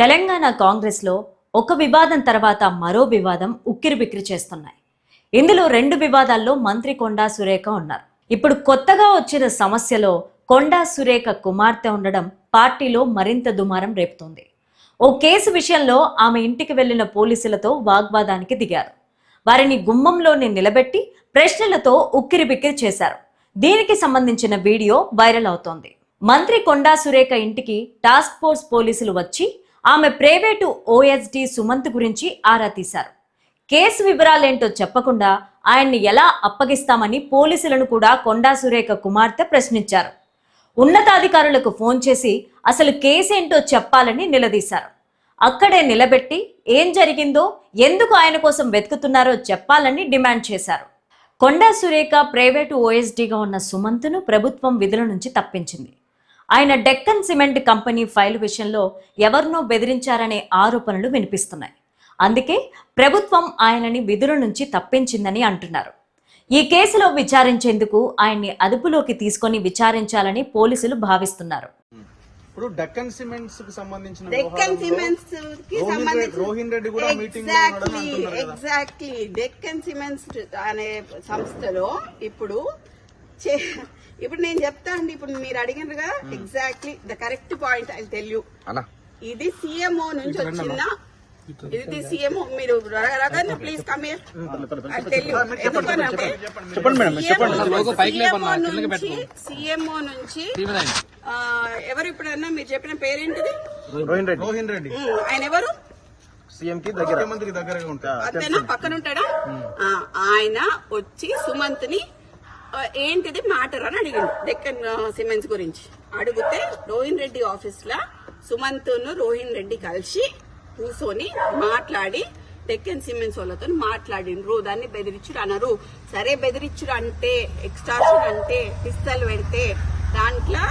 తెలంగాణ కాంగ్రెస్లో ఒక వివాదం తర్వాత మరో వివాదం ఉక్కిరిబిక్కిరి చేస్తున్నాయి. ఇందులో రెండు వివాదాల్లో మంత్రి కొండా సురేఖ ఉన్నారు. ఇప్పుడు కొత్తగా వచ్చిన సమస్యలో కొండా సురేఖ కుమార్తె ఉండడం పార్టీలో మరింత దుమారం రేపుతోంది. ఓ కేసు విషయంలో ఆమె ఇంటికి వెళ్ళిన పోలీసులతో వాగ్వాదానికి దిగారు. వారిని గుమ్మంలోనే నిలబెట్టి ప్రశ్నలతో ఉక్కిరిబిక్కిరి చేశారు. దీనికి సంబంధించిన వీడియో వైరల్ అవుతోంది. మంత్రి కొండా సురేఖ ఇంటికి టాస్క్ ఫోర్స్ పోలీసులు వచ్చి ఆమె ప్రైవేటు ఓఎస్డి సుమంత్ గురించి ఆరా తీశారు. కేసు వివరాలేంటో చెప్పకుండా ఆయన్ని ఎలా అప్పగిస్తామని పోలీసులను కూడా కొండా సురేఖ కుమార్తె ప్రశ్నించారు. ఉన్నతాధికారులకు ఫోన్ చేసి అసలు కేసేంటో చెప్పాలని నిలదీశారు. అక్కడే నిలబెట్టి ఏం జరిగిందో ఎందుకు ఆయన కోసం వెతుకుతున్నారో చెప్పాలని డిమాండ్ చేశారు. కొండా సురేఖ ప్రైవేటు ఓఎస్డీగా ఉన్న సుమంత్ను ప్రభుత్వం విధుల నుంచి తప్పించింది. ఆయన డెక్కన్ సిమెంట్ కంపెనీ ఫైల్ విషయంలో ఎవరినో బెదిరించారనే ఆరోపణలు వినిపిస్తున్నాయి. అందుకే ప్రభుత్వం ఆయనని విధుల నుంచి తప్పించిందని అంటున్నారు. ఈ కేసులో విచారించేందుకు ఆయన్ని అదుపులోకి తీసుకొని విచారించాలని పోలీసులు భావిస్తున్నారు. ఇప్పుడు డక్కన్ సిమెంట్స్కి సంబంధించిన డెక్కన్ సిమెంట్స్కి సంబంధించి రెడ్డి- రోహిన్ రెడ్డి కూడా మీటింగ్ ఎగ్జాక్ట్లీ డెక్కన్ సిమెంట్స్ అనే సంస్థలో ఇప్పుడు చే- ఇప్పుడు నేను చెప్తా అండి ఇప్పుడు మీరు అడిగినారు కదా exactly the correct point I tell you ఇది సిఎంఓ నుంచి వచ్చిన ఇది సీఎంఓ మీరు please come here I tell you ఎందుకనంటే చెప్పండి మేడం సీఎంఓ నుంచి ఆ, ఎవరు ఇప్పుడన్నా మీరు చెప్పిన పేరేంటిది? రోహిన్ రెడ్డి. రోహిన్ రెడ్డి. ఆయన ఎవరు? సీఎం కి దగ్గర. ముఖ్యమంత్రికి దగ్గరగా ఉంటారు. అంతేనా? పక్కన ఉంటాడా? ఆ, ఆయన వచ్చి సుమంత్ని ఏంటిది? మ్యాటర్ అని అడిగింది డెక్కన్ సిమెంట్స్ గురించి. అడిగితే రోహిన్ రెడ్డి ఆఫీస్ లా సుమంత్ను రోహిన్ రెడ్డి కలిసి కూర్చొని మాట్లాడి డెక్కన్ సిమెంట్స్ వాళ్ళతో మాట్లాడిండ్రు. దాన్ని బెదిరించుడు అనరు. సరే బెదిరించుడు అంటే ఎక్స్ట్రాషన్ అంటే పిస్తల్ పెడితే దాంట్లో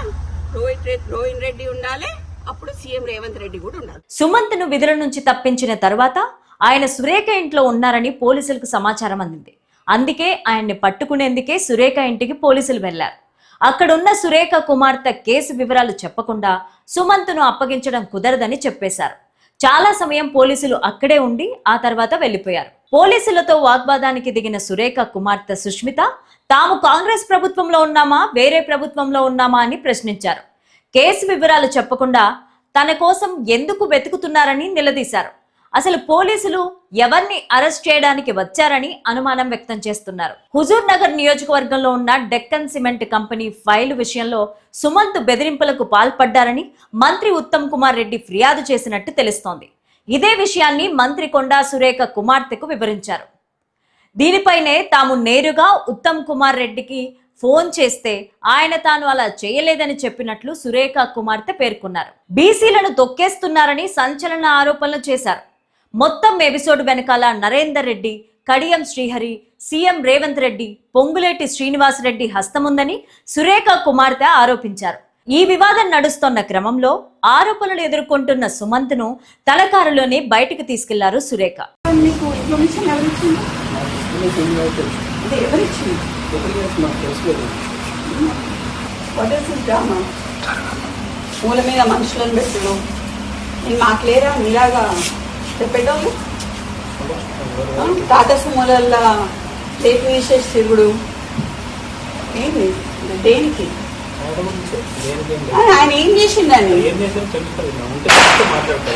రోహిత్ రెడ్డి రోహిన్ రెడ్డి ఉండాలి అప్పుడు సీఎం రేవంత్ రెడ్డి కూడా ఉండాలి. సుమంత్ను విధుల నుంచి తప్పించిన తర్వాత ఆయన సురేఖ ఇంట్లో ఉన్నారని పోలీసులకు సమాచారం అందింది. అందుకే ఆయన్ని పట్టుకునేందుకే సురేఖ ఇంటికి పోలీసులు వెళ్ళారు అక్కడున్న సురేఖ కుమార్తె కేసు వివరాలు చెప్పకుండా సుమంత్ను అప్పగించడం కుదరదని చెప్పేశారు. చాలా సమయం పోలీసులు అక్కడే ఉండి ఆ తర్వాత వెళ్ళిపోయారు పోలీసులతో వాగ్వాదానికి దిగిన సురేఖ కుమార్తె సుష్మిత తాము కాంగ్రెస్ ప్రభుత్వంలో ఉన్నామా? వేరే ప్రభుత్వంలో ఉన్నామా? అని ప్రశ్నించారు. కేసు వివరాలు చెప్పకుండా తన కోసం ఎందుకు వెతుకుతున్నారని నిలదీశారు. అసలు పోలీసులు ఎవరిని అరెస్ట్ చేయడానికి వచ్చారని అనుమానం వ్యక్తం చేస్తున్నారు. హుజూర్ నగర్ నియోజకవర్గంలో ఉన్న డెక్కన్ సిమెంట్ కంపెనీ ఫైల్ విషయంలో సుమంత్ బెదిరింపులకు పాల్పడ్డారని మంత్రి ఉత్తమ్ కుమార్ రెడ్డి ఫిర్యాదు చేసినట్టు తెలుస్తోంది. ఇదే విషయాన్ని మంత్రి కొండా సురేఖ కుమార్తెకు వివరించారు. దీనిపైనే తాము నేరుగా ఉత్తమ్ కుమార్ రెడ్డికి ఫోన్ చేస్తే ఆయన తాను అలా చేయలేదని చెప్పినట్లు సురేఖ కుమార్తె పేర్కొన్నారు. బీసీలను తొక్కేస్తున్నారని సంచలన ఆరోపణలు చేశారు. మొత్తం ఎపిసోడ్ వెనకాల నరేందర్ రెడ్డి కడియం శ్రీహరి సీఎం రేవంత్ రెడ్డి పొంగులేటి శ్రీనివాస్ రెడ్డి హస్తముందని సురేఖ కుమార్తె ఆరోపించారు. ఈ వివాదం నడుస్తోన్న క్రమంలో ఆరోపణలు ఎదుర్కొంటున్న సుమంత్ను తలకారులోనే బయటకు తీసుకెళ్ళారు సురేఖ. మూల మీద మనుషులను పెట్టుడు. నేను మాకు లేరా? మీలాగా చెప్పేటోళ్ళు తాత టాటా సుమోలల్లా టేపు తీసేసి తిరుగుడు దేనికి ఆయన ఏం చేసిండని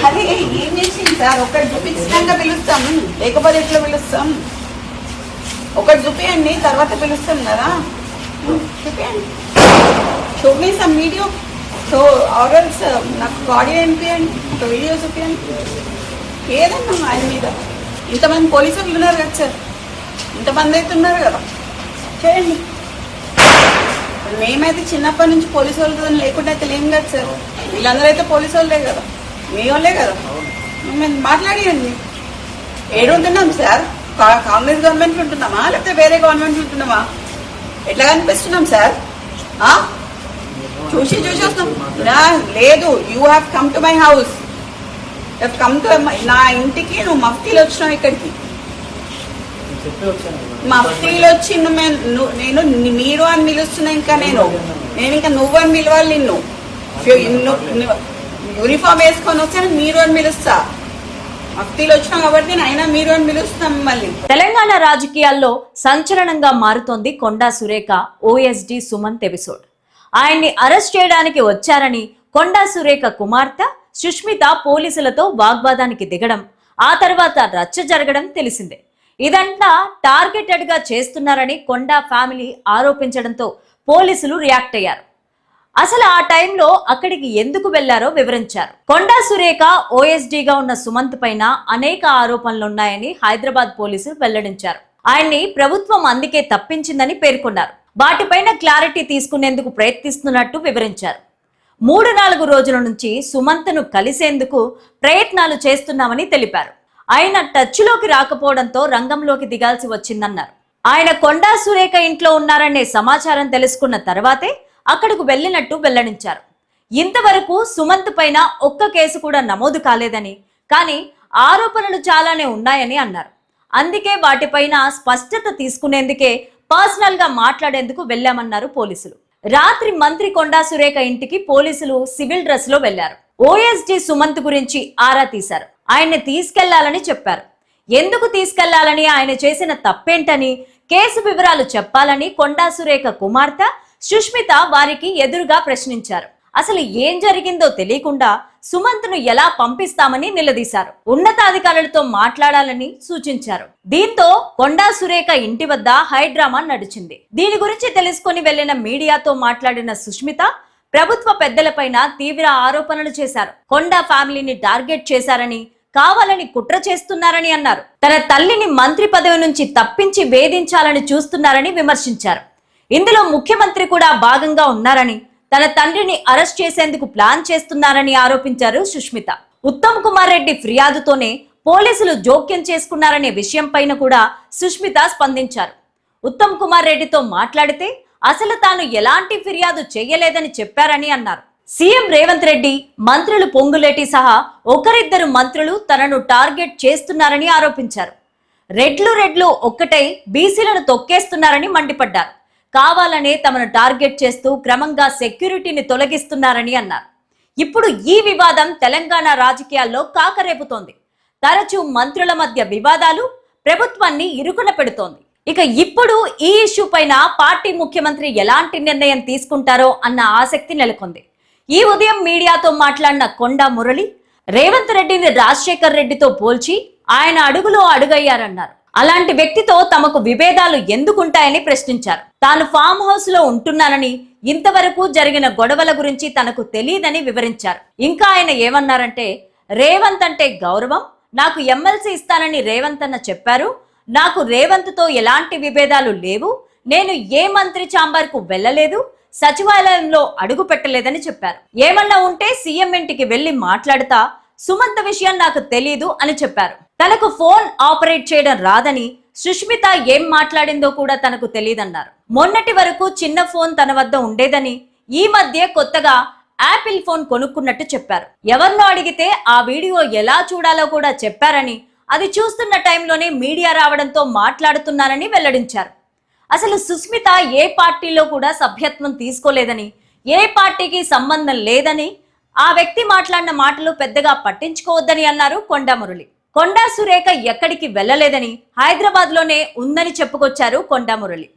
అదే ఏం చేసింది సార్ ఒకటి చూపించినాక పిలుస్తాం లేకపోతే ఎట్లా పిలుస్తాం ఒకటి చూపియండి తర్వాత పిలుస్తాం కదా చూపియండి చూపి సమ్ వీడియో సో ఆర్డర్స్ నాకు ఆడియో ఎంపియండి ఒక వీడియో చూపించండి ఏదన్నా ఆయన మీద. ఇంతమంది పోలీసులు ఉన్నారు కదా సార్. ఇంతమంది అయితే ఉన్నారు కదా. చేయండి. మేమైతే చిన్నప్పటి నుంచి పోలీసు వాళ్ళతో లేకుండా అయితే లేము కదా సార్. వీళ్ళందరూ అయితే పోలీసు వాళ్ళే కదా. మీ వాళ్ళే కదా. మేము మాట్లాడియండి. ఏడుంటున్నాం సార్. కా- కాంగ్రెస్ గవర్నమెంట్ ఉంటున్నామా? లేకపోతే వేరే గవర్నమెంట్ ఉంటున్నామా? ఎట్లా కనిపిస్తున్నాం సార్? ఆ? చూసి చూసి వస్తున్నాం. లేదు. You have come to my house come to నా ఇంటికి నువ్వు మఫ్తీలు వచ్చినావు ఇక్కడికి. మఫ్తీలు వచ్చి నువ్వు నేను మీరు అని పిలుస్తున్నా ఇంకా నేను. నేను ఇంకా నువ్వు అని పిలవాలి నిన్ను. యూనిఫామ్ వేసుకొని వస్తే మీరు అని పిలుస్తా. వచ్చినాం కాబట్టి నేను అయినా మీరు అని తెలంగాణ రాజకీయాల్లో సంచలనంగా మారుతోంది కొండా సురేఖ ఓఎస్డి సుమంత్ ఎపిసోడ్ ఆయన్ని అరెస్ట్ చేయడానికి వచ్చారని కొండా సురేఖ కుమార్తె సుష్మిత పోలీసులతో వాగ్వాదానికి దిగడం ఆ తర్వాత రచ్చ జరగడం తెలిసిందే. ఇదంతా టార్గెటెడ్గా చేస్తున్నారని కొండా ఫ్యామిలీ ఆరోపించడంతో పోలీసులు రియాక్ట్ అయ్యారు. అసలు ఆ టైంలో అక్కడికి ఎందుకు వెళ్ళారో వివరించారు. కొండా సురేఖ ఓఎస్డీగా ఉన్న సుమంత్ పైన అనేక ఆరోపణలున్నాయని హైదరాబాద్ పోలీసులు వెల్లడించారు. ఆయన్ని ప్రభుత్వం అందుకే తప్పించిందని పేర్కొన్నారు. వాటిపైన క్లారిటీ తీసుకునేందుకు ప్రయత్నిస్తున్నట్టు వివరించారు. మూడు నాలుగు రోజుల నుంచి సుమంత్ను కలిసేందుకు ప్రయత్నాలు చేస్తున్నామని తెలిపారు. ఆయన టచ్లోకి రాకపోవడంతో రంగంలోకి దిగాల్సి వచ్చిందన్నారు. ఆయన కొండా సురేఖ ఇంట్లో ఉన్నారనే సమాచారం తెలుసుకున్న తర్వాతే అక్కడకు వెళ్ళినట్టు వెల్లడించారు. ఇంతవరకు సుమంత్ పైన ఒక్క కేసు కూడా నమోదు కాలేదని కానీ ఆరోపణలు చాలానే ఉన్నాయని అన్నారు. అందుకే వాటిపైన స్పష్టత తీసుకునేందుకే పర్సనల్గా మాట్లాడేందుకు వెళ్ళామన్నారు పోలీసులు. రాత్రి మంత్రి కొండా సురేఖ ఇంటికి పోలీసులు సివిల్ డ్రెస్లో వెళ్ళారు. ఓఎస్డి సుమంత్ గురించి ఆరా తీశారు. ఆయన్ని తీసుకెళ్ళాలని చెప్పారు. ఎందుకు తీసుకెళ్ళాలని? ఆయన చేసిన తప్పేంటని కేసు వివరాలు చెప్పాలని కొండా సురేఖ కుమార్తె సుష్మిత వారికి ఎదురుగా ప్రశ్నించారు. అసలు ఏం జరిగిందో తెలియకుండా సుమంత్ను ఎలా పంపిస్తామని నిలదీశారు. ఉన్నతాధికారులతో మాట్లాడాలని సూచించారు. దీంతో కొండా సురేఖ ఇంటి వద్ద హైడ్రామా నడిచింది. దీని గురించి తెలుసుకొని వెళ్ళిన మీడియాతో మాట్లాడిన సుష్మిత ప్రభుత్వ పెద్దలపైన తీవ్ర ఆరోపణలు చేశారు. కొండా ఫ్యామిలీని టార్గెట్ చేశారని కావాలని కుట్ర చేస్తున్నారని అన్నారు. తన తల్లిని మంత్రి పదవి నుంచి తప్పించి వేధించాలని చూస్తున్నారని విమర్శించారు. ఇందులో ముఖ్యమంత్రి కూడా భాగంగా ఉన్నారని తన తండ్రిని అరెస్ట్ చేసేందుకు ప్లాన్ చేస్తున్నారని ఆరోపించారు సుష్మిత. ఉత్తమ్ కుమార్ రెడ్డి ఫిర్యాదుతోనే పోలీసులు జోక్యం చేసుకున్నారనే విషయం పైన కూడా సుష్మిత స్పందించారు. ఉత్తమ్ కుమార్ రెడ్డితో మాట్లాడితే అసలు తాను ఎలాంటి ఫిర్యాదు చేయలేదని చెప్పారని అన్నారు. సీఎం రేవంత్ రెడ్డి మంత్రులు పొంగులేటి సహా ఒకరిద్దరు మంత్రులు తనను టార్గెట్ చేస్తున్నారని ఆరోపించారు. రెడ్లు రెడ్లు ఒక్కటై బీసీలను తొక్కేస్తున్నారని మండిపడ్డారు. కావాలనే తమను టార్గెట్ చేస్తూ క్రమంగా సెక్యూరిటీని తొలగిస్తున్నారని అన్నారు. ఇప్పుడు ఈ వివాదం తెలంగాణ రాజకీయాల్లో కాకరేపుతోంది. తరచూ మంత్రుల మధ్య వివాదాలు ప్రభుత్వాన్ని ఇరుకున పెడుతోంది. ఇక ఇప్పుడు ఈ ఇష్యూ పైన పార్టీ ముఖ్యమంత్రి ఎలాంటి నిర్ణయం తీసుకుంటారో అన్న ఆసక్తి నెలకొంది. ఈ ఉదయం మీడియాతో మాట్లాడిన కొండా మురళి రేవంత్ రెడ్డిని రాజశేఖర్ రెడ్డితో పోల్చి ఆయన అడుగులో అడుగయ్యారన్నారు. అలాంటి వ్యక్తితో తమకు విభేదాలు ఎందుకుంటాయని ప్రశ్నించారు. తాను ఫామ్ హౌస్లో ఉంటున్నానని ఇంతవరకు జరిగిన గొడవల గురించి తనకు తెలియదని వివరించారు. ఇంకా ఆయన ఏమన్నారంటే రేవంత్ అంటే గౌరవం నాకు ఎమ్మెల్సీ ఇస్తానని రేవంత్ అన్న చెప్పారు. నాకు రేవంత్తో ఎలాంటి విభేదాలు లేవు. నేను ఏ మంత్రి చాంబార్కు వెళ్ళలేదు. సచివాలయంలో అడుగు పెట్టలేదని చెప్పారు. ఏమన్నా ఉంటే సీఎం ఇంటికి వెళ్ళి మాట్లాడతా. సుమంత విషయం నాకు తెలీదు అని చెప్పారు. తనకు ఫోన్ ఆపరేట్ చేయడం రాదని సుష్మిత ఏం మాట్లాడిందో కూడా తనకు తెలియదన్నారు మొన్నటి వరకు చిన్న ఫోన్ తన వద్ద ఉండేదని ఈ మధ్య కొత్తగా యాపిల్ ఫోన్ కొనుక్కున్నట్టు చెప్పారు. ఎవరినో అడిగితే ఆ వీడియో ఎలా చూడాలో కూడా చెప్పారని అది చూస్తున్న టైంలోనే మీడియా రావడంతో మాట్లాడుతున్నానని వెల్లడించారు. అసలు సుస్మిత ఏ పార్టీలో కూడా సభ్యత్వం తీసుకోలేదని ఏ పార్టీకి సంబంధం లేదని ఆ వ్యక్తి మాట్లాడిన మాటలు పెద్దగా పట్టించుకోవద్దని అన్నారు కొండా మురళి కొండా సురేఖ ఎక్కడికి వెళ్ళలేదని హైదరాబాద్లోనే ఉందని చెప్పుకొచ్చారు కొండా మురళి.